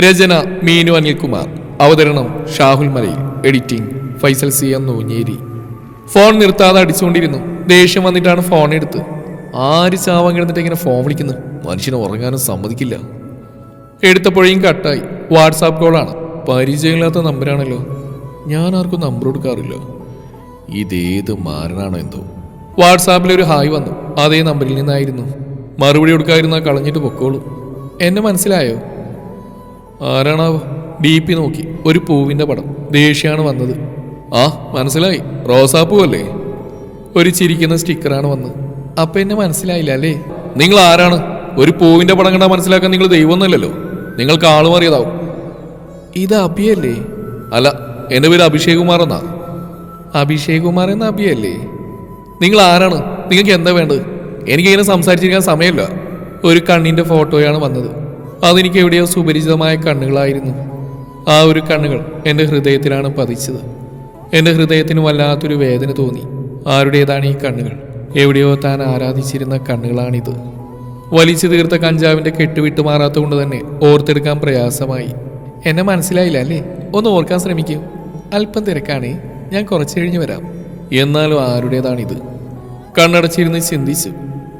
രചന മീനു അനിൽകുമാർ. അവതരണം Shahul Malayil. Editing Faisal C M Noonjeri. Phone നിർത്താതെ അടിച്ചുകൊണ്ടിരുന്നു. ദേഷ്യം വന്നിട്ടാണ് ഫോൺ എടുത്ത്. ആര് ചാവാൻ കിടന്നിട്ട് ഇങ്ങനെ ഫോൺ വിളിക്കുന്നു? മനുഷ്യന് ഉറങ്ങാനും സമ്മതിക്കില്ല. എടുത്തപ്പോഴേയും കട്ടായി. വാട്സാപ്പ് കോളാണ്. പരിചയമില്ലാത്ത നമ്പരാണല്ലോ. ഞാൻ ആർക്കും നമ്പർ കൊടുക്കാറില്ല. ഇതേത് മാരനാണോ എന്തോ. വാട്സാപ്പിൽ ഒരു ഹായ് വന്നു. അതേ നമ്പറിൽ നിന്നായിരുന്നു. മറുപടി കൊടുക്കാതിരുന്നാൽ കളഞ്ഞിട്ട് പൊക്കോളൂ. എന്നെ മനസ്സിലായോ? ആരാണാവോ? ഡി പി നോക്കി. ഒരു പൂവിന്റെ പടം. ദേഷ്യാണ് വന്നത്. ആ മനസ്സിലായി. റോസാപ്പൂ അല്ലേ? ഒരു ചിരിക്കുന്ന സ്റ്റിക്കറാണ് വന്നത്. അപ്പൊ എന്നെ മനസ്സിലായില്ല അല്ലേ? നിങ്ങൾ ആരാണ്? ഒരു പൂവിന്റെ പടം കണ്ടാൽ മനസ്സിലാക്കാൻ നിങ്ങൾ ദൈവമൊന്നുമല്ലല്ലോ. നിങ്ങൾക്ക് ആൾ മാറിയതാവും. ഇത് അഭിയല്ലേ അല്ല? എന്റെ പേര് അഭിഷേക് കുമാർ എന്നാ? അഭിഷേക് കുമാർ എന്ന അഭിയല്ലേ നിങ്ങൾ ആരാണ്? നിങ്ങൾക്ക് എന്താ വേണ്ടത്? എനിക്കിങ്ങനെ സംസാരിച്ചിരിക്കാൻ സമയമില്ല. ഒരു കണ്ണിന്റെ ഫോട്ടോയാണ് വന്നത്. അതെനിക്ക് എവിടെയോ സുപരിചിതമായ കണ്ണുകളായിരുന്നു. ആ ഒരു കണ്ണുകൾ എന്റെ ഹൃദയത്തിലാണ് പതിച്ചത്. എന്റെ ഹൃദയത്തിന് വല്ലാത്തൊരു വേദന തോന്നി. ആരുടേതാണ് ഈ കണ്ണുകൾ? എവിടെയോ താൻ ആരാധിച്ചിരുന്ന കണ്ണുകളാണിത്. വലിച്ചു തീർത്ത കഞ്ചാവിന്റെ കെട്ടുവിട്ട് കൊണ്ട് തന്നെ ഓർത്തെടുക്കാൻ പ്രയാസമായി. എന്നെ മനസ്സിലായില്ല അല്ലേ? ഒന്ന് ഓർക്കാൻ ശ്രമിക്കൂ. അല്പം തിരക്കാണേ ഞാൻ കുറച്ചു കഴിഞ്ഞ് വരാം. എന്നാലും ആരുടേതാണിത്? കണ്ണടച്ചിരുന്ന് ചിന്തിച്ചു.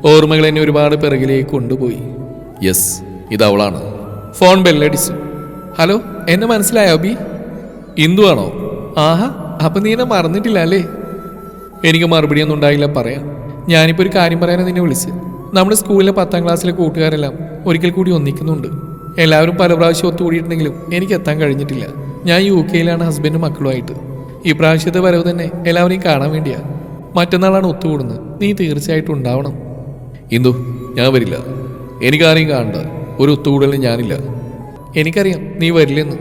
ഓർമ്മകൾ എന്നെ ഒരുപാട് പിറകിലേക്ക് കൊണ്ടുപോയി. യെസ് ഇത് അവളാണ് ഫോൺ ബെല്ലടിച്ചു ഹലോ എന്നെ മനസ്സിലായോ ബി ഇന്ദു ആണോ ആഹാ അപ്പൊ നീ എന്നെ മറന്നിട്ടില്ല അല്ലേ? എനിക്ക് മറുപടിയൊന്നും ഉണ്ടായില്ല പറയാം. ഞാനിപ്പോൾ ഒരു കാര്യം പറയാനാണ് നിന്നെ വിളിച്ച്. നമ്മുടെ സ്കൂളിലെ പത്താം ക്ലാസ്സിലെ കൂട്ടുകാരെല്ലാം ഒരിക്കൽ കൂടി ഒന്നിക്കുന്നുണ്ട്. എല്ലാവരും പല പ്രാവശ്യം ഒത്തുകൂടിയിട്ടുണ്ടെങ്കിലും എനിക്ക് എത്താൻ കഴിഞ്ഞിട്ടില്ല. ഞാൻ യു കെയിലാണ് ഹസ്ബൻഡും മക്കളുമായിട്ട്. ഈ പ്രാവശ്യത്തെ വരവ് തന്നെ എല്ലാവരെയും കാണാൻ വേണ്ടിയാ. മറ്റന്നാളാണ് ഒത്തുകൂടുന്നത്. നീ തീർച്ചയായിട്ടും ഉണ്ടാവണം. ഇന്ദു ഞാൻ വരില്ല. എനിക്കാരെയും കാണണ്ട. ഒരു ഒത്തുകൂടലിന് ഞാനില്ല. എനിക്കറിയാം നീ വരില്ലെന്ന്.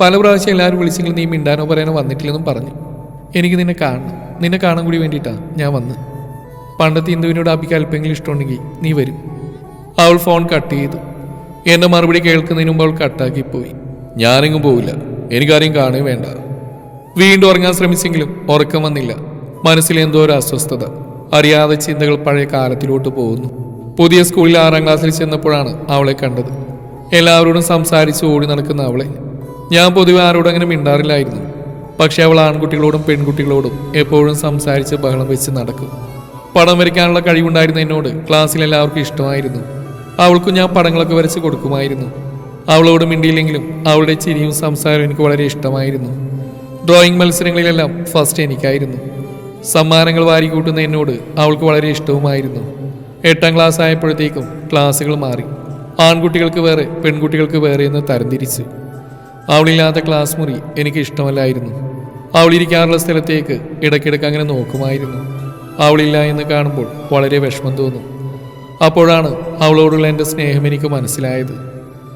പല പ്രാവശ്യം എല്ലാവരും വിളിച്ചെങ്കിലും നീ മിണ്ടാനോ പറയാനോ വന്നിട്ടില്ലെന്നും പറഞ്ഞു. എനിക്ക് നിന്നെ കാണണം. നിന്നെ കാണാൻ കൂടി വേണ്ടിയിട്ടാണ് ഞാൻ വന്ന്. പണ്ടത്തെ ഇന്ദുവിനോട് അഭിക്ക് അല്പെങ്കിലും ഇഷ്ടമുണ്ടെങ്കിൽ നീ വരും. അവൾ ഫോൺ കട്ട് ചെയ്തു. എന്റെ മറുപടി കേൾക്കുന്നതിന് മുമ്പ് അവൾ കട്ടാക്കി പോയി. ഞാനെങ്ങും പോവില്ല. എനിക്കാരെയും കാണുകയും വേണ്ട. വീണ്ടും ഉറങ്ങാൻ ശ്രമിച്ചെങ്കിലും ഉറക്കം വന്നില്ല. മനസ്സിൽ എന്തോ ഒരു അസ്വസ്ഥത. അറിയാതെ ചിന്തകൾ പഴയ കാലത്തിലോട്ട് പോകുന്നു. പുതിയ സ്കൂളിൽ ആറാം ക്ലാസ്സിൽ ചെന്നപ്പോഴാണ് അവളെ കണ്ടത്. എല്ലാവരോടും സംസാരിച്ച് ഓടി നടക്കുന്ന അവളെ. ഞാൻ പൊതുവെ ആരോടും അങ്ങനെ മിണ്ടാറില്ലായിരുന്നു. പക്ഷെ അവൾ ആൺകുട്ടികളോടും പെൺകുട്ടികളോടും എപ്പോഴും സംസാരിച്ച് ബഹളം വെച്ച് നടക്കും. പടം വരയ്ക്കാനുള്ള കഴിവുണ്ടായിരുന്ന എന്നോട് ക്ലാസ്സിൽ എല്ലാവർക്കും ഇഷ്ടമായിരുന്നു. അവൾക്കും ഞാൻ പടങ്ങളൊക്കെ വരച്ച് കൊടുക്കുമായിരുന്നു. അവളോട് മിണ്ടിയില്ലെങ്കിലും അവളുടെ ചിരിയും സംസാരവും എനിക്ക് വളരെ ഇഷ്ടമായിരുന്നു. ഡ്രോയിങ് മത്സരങ്ങളിലെല്ലാം ഫസ്റ്റ് എനിക്കായിരുന്നു. സമ്മാനങ്ങൾ വാരിക്കൂട്ടുന്ന എന്നോട് അവൾക്ക് വളരെ ഇഷ്ടവുമായിരുന്നു. എട്ടാം ക്ലാസ് ആയപ്പോഴത്തേക്കും ക്ലാസ്സുകൾ മാറി. ആൺകുട്ടികൾക്ക് വേറെ പെൺകുട്ടികൾക്ക് വേറെ എന്ന് തരംതിരിച്ച്. അവളില്ലാത്ത ക്ലാസ് മുറി എനിക്ക് ഇഷ്ടമല്ലായിരുന്നു. അവളിരിക്കാറുള്ള സ്ഥലത്തേക്ക് ഇടയ്ക്കിടയ്ക്ക് അങ്ങനെ നോക്കുമായിരുന്നു. അവളില്ല എന്ന് കാണുമ്പോൾ വളരെ വിഷമം തോന്നും. അപ്പോഴാണ് അവളോടുള്ള എന്റെ സ്നേഹം എനിക്ക് മനസ്സിലായത്.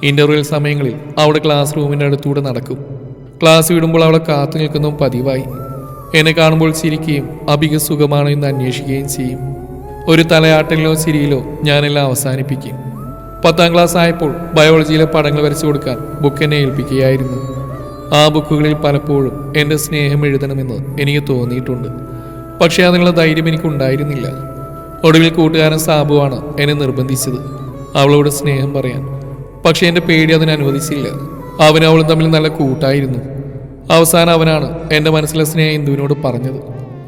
ഇന്റർവ്യൂൽ സമയങ്ങളിൽ അവളുടെ ക്ലാസ് റൂമിന്റെ അടുത്തൂടെ നടക്കും. ക്ലാസ് വിടുമ്പോൾ അവളെ കാത്തു നിൽക്കുന്നതും പതിവായി. എന്നെ കാണുമ്പോൾ ചിരിക്കുകയും അഭിക സുഖമാണോ എന്ന് അന്വേഷിക്കുകയും ചെയ്യും. ഒരു തലയാട്ടിലോ ചിരിയിലോ ഞാനെല്ലാം അവസാനിപ്പിക്കും. പത്താം ക്ലാസ് ആയപ്പോൾ ബയോളജിയിലെ പടങ്ങൾ വരച്ചു കൊടുക്കാൻ ബുക്ക് എന്നെ ഏൽപ്പിക്കുകയായിരുന്നു. ആ ബുക്കുകളിൽ പലപ്പോഴും എന്റെ സ്നേഹം എഴുതണമെന്ന് എനിക്ക് തോന്നിയിട്ടുണ്ട്. പക്ഷേ അതിനുള്ള ധൈര്യം എനിക്കുണ്ടായിരുന്നില്ല. ഒടുവിൽ കൂട്ടുകാരൻ സാബുവാണ് എന്നെ നിർബന്ധിച്ചത്. അവളോട് സ്നേഹം പറയാൻ. പക്ഷേ എന്റെ പേടി അതിന് അനുവദിച്ചില്ല. അവനും തമ്മിൽ നല്ല കൂട്ടായിരുന്നു. അവസാനം അവനാണ് എന്റെ മനസ്സിലെ സ്നേഹം ഇന്ദുവിനോട് പറഞ്ഞത്.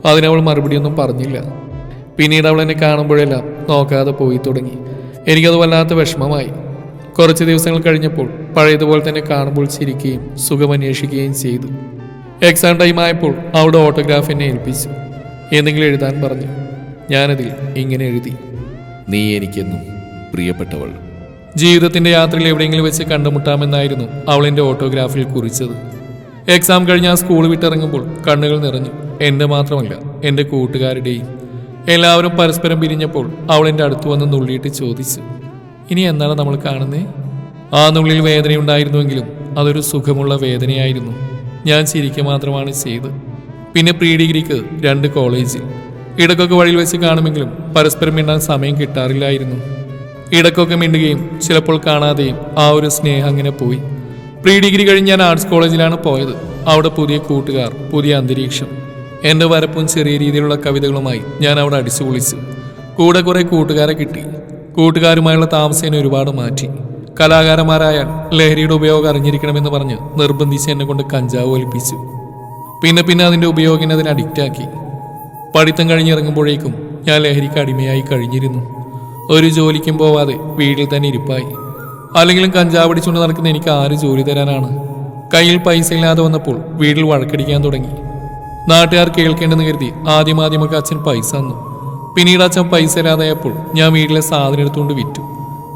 അതിനവൾ മറുപടിയൊന്നും പറഞ്ഞില്ല. പിന്നീട് അവൾ എന്നെ കാണുമ്പോഴെല്ലാം നോക്കാതെ പോയി തുടങ്ങി. എനിക്കത് വല്ലാത്ത വിഷമമായി. കുറച്ച് ദിവസങ്ങൾ കഴിഞ്ഞപ്പോൾ പഴയതുപോലെ തന്നെ കാണുമ്പോൾ ചിരിക്കുകയും സുഖമന്വേഷിക്കുകയും ചെയ്തു. എക്സാം ടൈം ആയപ്പോൾ അവിടെ ഓട്ടോഗ്രാഫ് എന്നെ ഏൽപ്പിച്ചു. എന്തെങ്കിലും എഴുതാൻ പറഞ്ഞു. ഞാനതിൽ ഇങ്ങനെ എഴുതി. നീ എനിക്കെന്നും പ്രിയപ്പെട്ടവൾ. ജീവിതത്തിന്റെ യാത്രയിൽ എവിടെയെങ്കിലും വെച്ച് കണ്ടുമുട്ടാമെന്നായിരുന്നു അവൾ എന്റെ ഓട്ടോഗ്രാഫിൽ കുറിച്ചത്. എക്സാം കഴിഞ്ഞ് ആ സ്കൂൾ വിട്ടിറങ്ങുമ്പോൾ കണ്ണുകൾ നിറഞ്ഞു. എന്റെ മാത്രമല്ല എന്റെ കൂട്ടുകാരുടെയും എല്ലാവരും പരസ്പരം പിരിഞ്ഞപ്പോൾ അവൾ എന്റെ അടുത്ത് വന്ന് നുള്ളിയിട്ട് ചോദിച്ചു ഇനി എന്നാണ് നമ്മൾ കാണുന്നേ? ആ നുള്ളിൽ വേദനയുണ്ടായിരുന്നുവെങ്കിലും അതൊരു സുഖമുള്ള വേദനയായിരുന്നു. ഞാൻ ചിരിക്കുക മാത്രമാണ് ചെയ്ത്. പിന്നെ പ്രീ ഡിഗ്രിക്ക് രണ്ട് കോളേജിൽ. ഇടക്കൊക്കെ വഴിയിൽ വെച്ച് കാണുമെങ്കിലും പരസ്പരം മിണ്ടാൻ സമയം കിട്ടാറില്ലായിരുന്നു. ഇടക്കൊക്കെ മിണ്ടുകയും ചിലപ്പോൾ കാണാതെയും ആ ഒരു സ്നേഹം അങ്ങനെ പോയി. പ്രീ ഡിഗ്രി കഴിഞ്ഞ് ഞാൻ ആർട്സ് കോളേജിലാണ് പോയത്. അവിടെ പുതിയ കൂട്ടുകാർ പുതിയ അന്തരീക്ഷം. എന്റെ വരപ്പും ചെറിയ രീതിയിലുള്ള കവിതകളുമായി ഞാൻ അവിടെ അടിച്ചു പൊളിച്ചു. കൂടെ കുറെ കൂട്ടുകാരെ കിട്ടി. കൂട്ടുകാരുമായുള്ള താമസേനെ ഒരുപാട് മാറ്റി. കലാകാരന്മാരായാൽ ലഹരിയുടെ ഉപയോഗം അറിഞ്ഞിരിക്കണമെന്ന് പറഞ്ഞ് നിർബന്ധിച്ച് എന്നെ കൊണ്ട് കഞ്ചാവ് ഒലിപ്പിച്ചു പിന്നെ പിന്നെ അതിന്റെ ഉപയോഗം അതിനെ അഡിക്റ്റ് ആക്കി. പഠിത്തം കഴിഞ്ഞിറങ്ങുമ്പോഴേക്കും ഞാൻ ലഹരിക്ക് അടിമയായി കഴിഞ്ഞിരുന്നു. ഒരു ജോലിക്കും പോവാതെ വീട്ടിൽ തന്നെ ഇരിപ്പായി. അല്ലെങ്കിലും കഞ്ചാവ് പിടിച്ചുകൊണ്ട് നടക്കുന്ന എനിക്ക് ആര് ജോലി തരാനാണ്? കയ്യിൽ പൈസ ഇല്ലാതെ വന്നപ്പോൾ വീട്ടിൽ വഴക്കടിക്കാൻ തുടങ്ങി. നാട്ടുകാർ കേൾക്കേണ്ടെന്ന് കരുതി ആദ്യം ആദ്യമൊക്കെ അച്ഛൻ പൈസ തന്നു. പിന്നീട് അച്ഛൻ പൈസ ഇല്ലാതായപ്പോൾ ഞാൻ വീട്ടിലെ സാധനം എടുത്തുകൊണ്ട് വിറ്റു.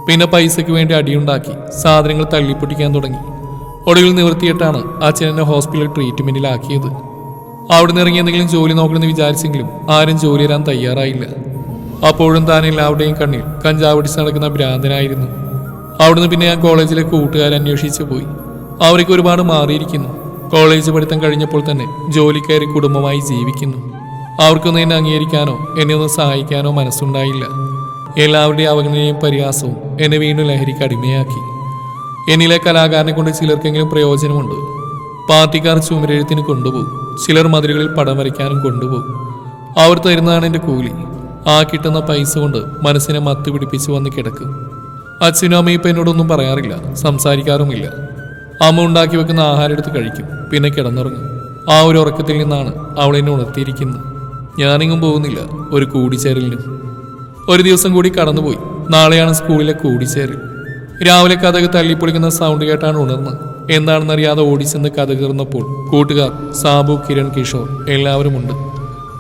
പിന്നെ പൈസയ്ക്ക് വേണ്ടി അടിയുണ്ടാക്കി സാധനങ്ങൾ തള്ളിപ്പൊട്ടിക്കാൻ തുടങ്ങി. ഒടുവിൽ നിവർത്തിയിട്ടാണ് അച്ഛൻ എന്നെ ഹോസ്പിറ്റൽ ട്രീറ്റ്മെന്റിലാക്കിയത്. അവിടുന്ന് ഇറങ്ങി എന്തെങ്കിലും ജോലി നോക്കണമെന്ന് വിചാരിച്ചെങ്കിലും ആരും ജോലി തരാൻ തയ്യാറായില്ല. അപ്പോഴും താൻ എല്ലാവരുടെയും കണ്ണിൽ കഞ്ചാവ് അടിച്ച് നടക്കുന്ന ഭ്രാന്തനായിരുന്നു. അവിടുന്ന് പിന്നെ ഞാൻ കോളേജിലെ കൂട്ടുകാരെ അന്വേഷിച്ചു പോയി. അവർക്ക് ഒരുപാട് മാറിയിരിക്കുന്നു. കോളേജ് പഠിത്തം കഴിഞ്ഞപ്പോൾ തന്നെ ജോലി കയറി കുടുംബമായി ജീവിക്കുന്നു. അവർക്കൊന്നും എന്നെ അംഗീകരിക്കാനോ എന്നെ ഒന്ന് സഹായിക്കാനോ മനസ്സുണ്ടായില്ല. എല്ലാവരുടെയും അവഗണനയും പരിഹാസവും എന്നെ വീണ്ടും ലഹരിക്ക് അടിമയാക്കി. എന്നിലെ കലാകാരനെ കൊണ്ട് ചിലർക്കെങ്കിലും പ്രയോജനമുണ്ട്. പാർട്ടിക്കാർ ചുമരെഴുത്തിന് കൊണ്ടുപോകും. ചിലർ മതിലുകളിൽ പടം വരയ്ക്കാനും കൊണ്ടുപോകും. അവർ തരുന്നതാണ് എന്റെ കൂലി. ആ കിട്ടുന്ന പൈസ കൊണ്ട് മനസ്സിനെ മത്ത് പിടിപ്പിച്ച് വന്ന് കിടക്കും. അച്ഛനും അമ്മയും ഇപ്പം എന്നോടൊന്നും പറയാറില്ല. സംസാരിക്കാറുമില്ല. അമ്മ ഉണ്ടാക്കി വെക്കുന്ന ആഹാരം എടുത്ത് കഴിക്കും. പിന്നെ കിടന്നുറങ്ങും. ആ ഒരു ഉറക്കത്തിൽ നിന്നാണ് അവൾ എന്നെ ഉണർത്തിയിരിക്കുന്നത്. ഞാനിങ്ങും പോകുന്നില്ല. ഒരു കൂടിച്ചേരലിനും. ഒരു ദിവസം കൂടി കടന്നുപോയി. നാളെയാണ് സ്കൂളിലെ കൂടിച്ചേരൽ. രാവിലെ കഥക് തല്ലിപ്പൊളിക്കുന്ന സൗണ്ട് കേട്ടാണ് ഉണർന്ന്. എന്താണെന്നറിയാതെ ഓടിച്ചെന്ന് കഥ കീർന്നപ്പോൾ കൂട്ടുകാർ സാബു കിരൺ കിഷോർ എല്ലാവരുമുണ്ട്.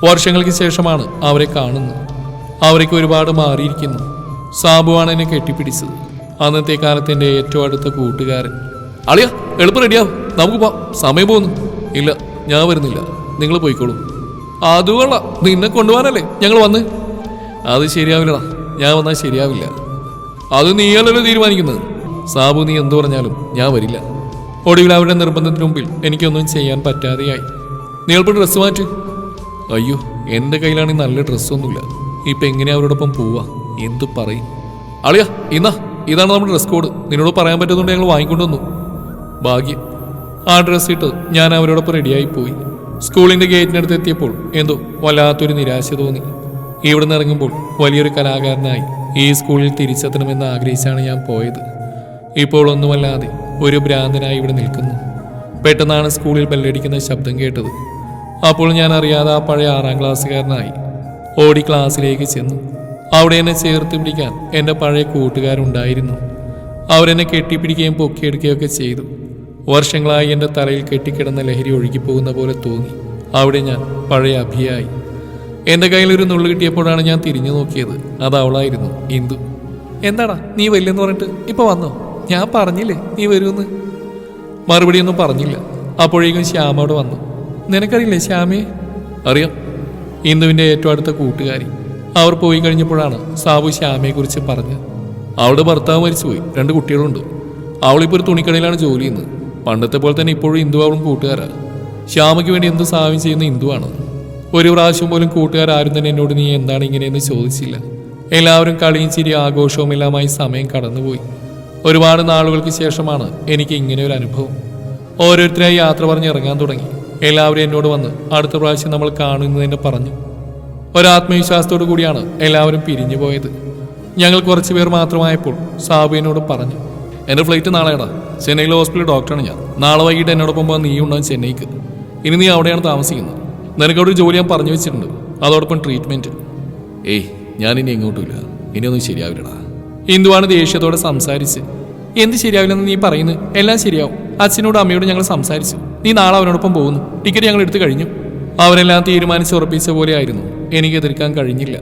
വർഷങ്ങൾക്ക് ശേഷമാണ് അവരെ കാണുന്നത്. അവരൊക്കെ ഒരുപാട് മാറിയിരിക്കുന്നു. സാബുവാണ് എന്നെ കെട്ടിപ്പിടിച്ചത്. അന്നത്തെ കാലത്തിന്റെ ഏറ്റവും അടുത്ത കൂട്ടുകാരൻ അളിയ എളുപ്പം റെഡിയാവും. നമുക്ക് പോവാം. സമയം പോകുന്നു. ഇല്ല ഞാൻ വരുന്നില്ല. നിങ്ങൾ പോയിക്കോളൂ. അത് കൊള്ളാം. നിന്നെ കൊണ്ടുപോകാനല്ലേ ഞങ്ങൾ വന്ന്? അത് ശരിയാവില്ലടാ. ഞാൻ വന്നാൽ ശരിയാവില്ല. അത് നീയല്ലല്ലോ തീരുമാനിക്കുന്നത്. സാബു നീ എന്തു പറഞ്ഞാലും ഞാൻ വരില്ല. ഒടുവിൽ അവരുടെ നിർബന്ധത്തിന് മുമ്പിൽ എനിക്കൊന്നും ചെയ്യാൻ പറ്റാതെയായി. നീൾപ്പ് ഡ്രസ്സ് മാറ്റ്. അയ്യോ എന്റെ കയ്യിലാണെങ്കിൽ നല്ല ഡ്രസ്സൊന്നുമില്ല. ഇപ്പം എങ്ങനെയാ അവരോടൊപ്പം പോവാ? എന്തു പറയും? അളിയ ഇന്നാ. ഇതാണ് നമ്മുടെ ഡ്രസ് കോഡ്. നിന്നോട് പറയാൻ പറ്റുന്നതുകൊണ്ട് ഞങ്ങൾ വാങ്ങിക്കൊണ്ടു വന്നു. ഭാഗ്യം. ആ ഡ്രസ് ഇട്ട് ഞാൻ അവരോടൊപ്പം റെഡിയായി പോയി സ്കൂളിന്റെ ഗേറ്റിനടുത്ത് എത്തിയപ്പോൾ എന്തോ വല്ലാത്തൊരു നിരാശ തോന്നി. ഇവിടെ നിന്ന് ഇറങ്ങുമ്പോൾ വലിയൊരു കലാകാരനായി ഈ സ്കൂളിൽ തിരിച്ചെത്തണമെന്ന് ആഗ്രഹിച്ചാണ് ഞാൻ പോയത്. ഇപ്പോൾ ഒന്നുമല്ലാതെ ഒരു ഭ്രാന്തനായി ഇവിടെ നിൽക്കുന്നു. പെട്ടെന്നാണ് സ്കൂളിൽ ബെല്ലടിക്കുന്ന ശബ്ദം കേട്ടത്. അപ്പോൾ ഞാൻ അറിയാതെ ആ പഴയ ആറാം ക്ലാസ്സുകാരനായി ഓടി ക്ലാസ്സിലേക്ക് ചെന്നു. അവിടെ എന്നെ ചേർത്ത് പിടിക്കാൻ എന്റെ പഴയ കൂട്ടുകാരുണ്ടായിരുന്നു. അവരെന്നെ കെട്ടിപ്പിടിക്കുകയും പൊക്കിയെടുക്കുകയൊക്കെ ചെയ്തു. വർഷങ്ങളായി എന്റെ തലയിൽ കെട്ടിക്കിടന്ന ലഹരി ഒഴുകിപ്പോകുന്ന പോലെ തോന്നി. അവിടെ ഞാൻ പഴയ അഭിയായി. എന്റെ കയ്യിൽ ഒരു നുള്ളു കിട്ടിയപ്പോഴാണ് ഞാൻ തിരിഞ്ഞു നോക്കിയത്. അത് അവളായിരുന്നു ഇന്ദു. എന്താടാ നീ വല്ലെന്ന് പറഞ്ഞിട്ട്? ഇപ്പോൾ വന്നോ? ഞാൻ പറഞ്ഞില്ലേ നീ വരുമെന്ന്? മറുപടിയൊന്നും പറഞ്ഞില്ല. അപ്പോഴേക്കും ശ്യാമ അവിടെ വന്നു. നിനക്കറിയില്ലേ ശ്യാമയെ അറിയാം. ഇന്ദുവിന്റെ ഏറ്റവും അടുത്ത കൂട്ടുകാരി. അവർ പോയി കഴിഞ്ഞപ്പോഴാണ് സാബു ശ്യാമയെക്കുറിച്ച് പറഞ്ഞത്. അവളുടെ ഭർത്താവ് മരിച്ചുപോയി. രണ്ട് കുട്ടികളുണ്ട്. അവളിപ്പോൾ ഒരു തുണിക്കടയിലാണ് ജോലി ചെയ്യുന്നത്. പണ്ടത്തെ പോലെ തന്നെ ഇപ്പോഴും ഇന്ദു കൂട്ടുകാരാ. ശ്യാമയ്ക്ക് വേണ്ടി എന്ത് സഹായം ചെയ്യുന്ന ഇന്ദുവാണ് ഒരു പ്രാവശ്യം പോലും കൂട്ടുകാർ ആരും തന്നെ എന്നോട് നീ എന്താണ് ഇങ്ങനെയെന്ന് ചോദിച്ചില്ല. എല്ലാവരും കളിയും ചിരി ആഘോഷവും എല്ലാമായി സമയം കടന്നുപോയി. ഒരുപാട് നാളുകൾക്ക് ശേഷമാണ് എനിക്ക് ഇങ്ങനെ ഒരു അനുഭവം. ഓരോരുത്തരായി യാത്ര പറഞ്ഞ് ഇറങ്ങാൻ തുടങ്ങി. എല്ലാവരും എന്നോട് വന്ന് അടുത്ത പ്രാവശ്യം നമ്മൾ കാണുന്നു കാണുന്നതിനെ പറഞ്ഞു. ഒരാത്മവിശ്വാസത്തോടു കൂടിയാണ് എല്ലാവരും പിരിഞ്ഞു പോയത്. ഞങ്ങൾ കുറച്ചുപേർ മാത്രമായപ്പോൾ സാബു എന്നോട് പറഞ്ഞു. എന്റെ ഫ്ലൈറ്റ് നാളെയാടാ. ചെന്നൈയിലെ ഹോസ്പിറ്റലിൽ ഡോക്ടറാണ് ഞാൻ. നാളെ വൈകിട്ട് എന്നോടൊപ്പം പോകാൻ നീ ഉണ്ടാകും ചെന്നൈക്ക്. ഇനി നീ അവിടെയാണ് താമസിക്കുന്നത്. നിനക്ക് അവിടെ ഒരു ജോലി ഞാൻ പറഞ്ഞു വെച്ചിട്ടുണ്ട്. അതോടൊപ്പം ട്രീറ്റ്മെന്റ് ഏയ് ഞാൻ ഇനി എങ്ങോട്ടുമില്ല ഇനിയൊന്നും ശരിയാവില്ലടാ. ഇന്ദുവാണ് ദേഷ്യത്തോടെ സംസാരിച്ച്. എന്ത് ശരിയാവില്ലെന്ന് നീ പറയുന്നു എല്ലാം ശരിയാവും. അച്ഛനോടും അമ്മയോടും ഞങ്ങൾ സംസാരിച്ചു. നീ നാളെ അവനോടൊപ്പം പോകുന്നു. ടിക്കറ്റ് ഞങ്ങൾ എടുത്തു കഴിഞ്ഞു. അവരെല്ലാം തീരുമാനിച്ച് ഉറപ്പിച്ച പോലെ ആയിരുന്നു. എനിക്ക് എതിർക്കാൻ കഴിഞ്ഞില്ല.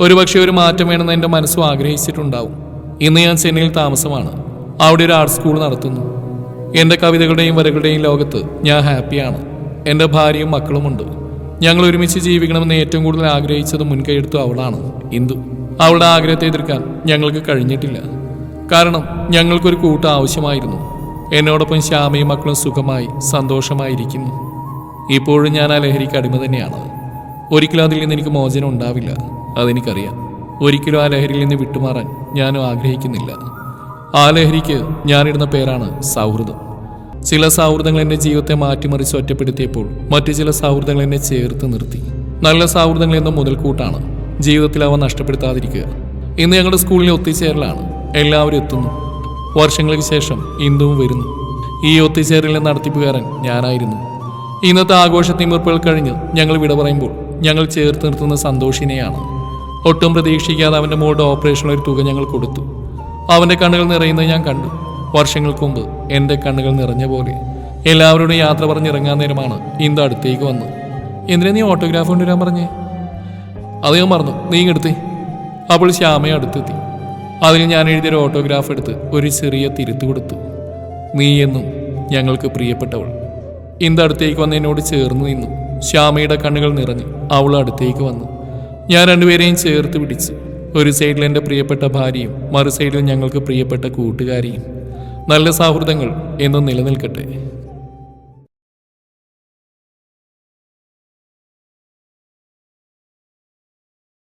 ഒരുപക്ഷെ ഒരു മാറ്റം വേണമെന്ന് എന്റെ മനസ്സും ആഗ്രഹിച്ചിട്ടുണ്ടാവും. ഇന്ന് ഞാൻ ചെന്നൈയിൽ താമസമാണ്. അവിടെ ഒരു ആർട്ട് സ്കൂൾ നടത്തുന്നു. എന്റെ കവിതകളുടെയും വരകളുടെയും ലോകത്ത് ഞാൻ ഹാപ്പിയാണ്. എന്റെ ഭാര്യയും മക്കളുമുണ്ട്. ഞങ്ങൾ ഒരുമിച്ച് ജീവിക്കണമെന്ന് ഏറ്റവും കൂടുതൽ ആഗ്രഹിച്ചത് മുൻകൈയെടുത്തു അവളാണ് ഇന്ദു. അവളുടെ ആഗ്രഹത്തെ എതിർക്കാൻ ഞങ്ങൾക്ക് കഴിഞ്ഞിട്ടില്ല. കാരണം ഞങ്ങൾക്കൊരു കൂട്ട് ആവശ്യമായിരുന്നു. എന്നോടൊപ്പം ശ്യാമയും മക്കളും സുഖമായി സന്തോഷമായിരിക്കുന്നു. ഇപ്പോഴും ഞാൻ ആ ലഹരിക്ക് അടിമ തന്നെയാണ്. ഒരിക്കലും അതിൽ നിന്ന് എനിക്ക് മോചനം ഉണ്ടാവില്ല അതെനിക്കറിയാം. ഒരിക്കലും ആ ലഹരിയിൽ നിന്ന് വിട്ടുമാറാൻ ഞാനും ആഗ്രഹിക്കുന്നില്ല. ആ ലഹരിക്ക് ഞാനിടുന്ന പേരാണ് സൗഹൃദം. ചില സൗഹൃദങ്ങൾ എന്റെ ജീവിതത്തെ മാറ്റിമറിച്ച് ഒറ്റപ്പെടുത്തിയപ്പോൾ മറ്റു ചില സൗഹൃദങ്ങൾ എന്നെ ചേർത്ത് നിർത്തി. നല്ല സൗഹൃദങ്ങൾ എന്ന മുതൽക്കൂട്ടാണ് ജീവിതത്തിൽ അവ നഷ്ടപ്പെടുത്താതിരിക്കുക. ഇന്ന് ഞങ്ങളുടെ സ്കൂളിലെ ഒത്തുചേരലാണ് എല്ലാവരും എത്തുന്നു. വർഷങ്ങൾക്ക് ശേഷം ഇന്ദുവും വരുന്നു. ഈ ഒത്തുചേരലിലെ നടത്തിപ്പുകാരൻ ഞാനായിരുന്നു. ഇന്നത്തെ ആഘോഷ തിമിർപ്പുകൾ കഴിഞ്ഞ് ഞങ്ങൾ വിട പറയുമ്പോൾ ഞങ്ങൾ ചേർത്ത് നിർത്തുന്ന സന്തോഷിനെയാണ്. ഒട്ടും പ്രതീക്ഷിക്കാതെ അവന്റെ മോളുടെ ഓപ്പറേഷനിലൊരു തുക ഞങ്ങൾ കൊടുത്തു. അവന്റെ കണ്ണുകൾ നിറയുന്നത് ഞാൻ കണ്ടു. വർഷങ്ങൾക്ക് മുമ്പ് എന്റെ കണ്ണുകൾ നിറഞ്ഞ പോലെ എല്ലാവരോടും യാത്ര പറഞ്ഞിറങ്ങാൻ നേരമാണ് ഇന്ന് അടുത്തേക്ക് വന്നു എന്തിനാ നീ ഓട്ടോഗ്രാഫ് കൊണ്ടുവരാൻ പറഞ്ഞേ? അത് ഞാൻ മറന്നു. നീ എടുത്തേ. അപ്പോൾ ശ്യാമയെ അടുത്തെത്തി. അതിൽ ഞാൻ എഴുതിയൊരു ഓട്ടോഗ്രാഫ് എടുത്ത് ഒരു ചെറിയ തിരുത്ത് കൊടുത്തു. നീ എന്നും ഞങ്ങൾക്ക് പ്രിയപ്പെട്ടവൾ. ഇന്ത് അടുത്തേക്ക് വന്ന് എന്നോട് ചേർന്ന് നിന്നു. ശ്യാമയുടെ കണ്ണുകൾ നിറഞ്ഞു അവൾ അടുത്തേക്ക് വന്നു. ഞാൻ രണ്ടുപേരെയും ചേർത്ത് പിടിച്ചു ഒരു സൈഡിൽ എന്റെ പ്രിയപ്പെട്ട ഭാര്യയും മറു സൈഡിൽ ഞങ്ങൾക്ക് പ്രിയപ്പെട്ട കൂട്ടുകാരിയും. നല്ല സൗഹൃദങ്ങൾ എന്നും നിലനിൽക്കട്ടെ.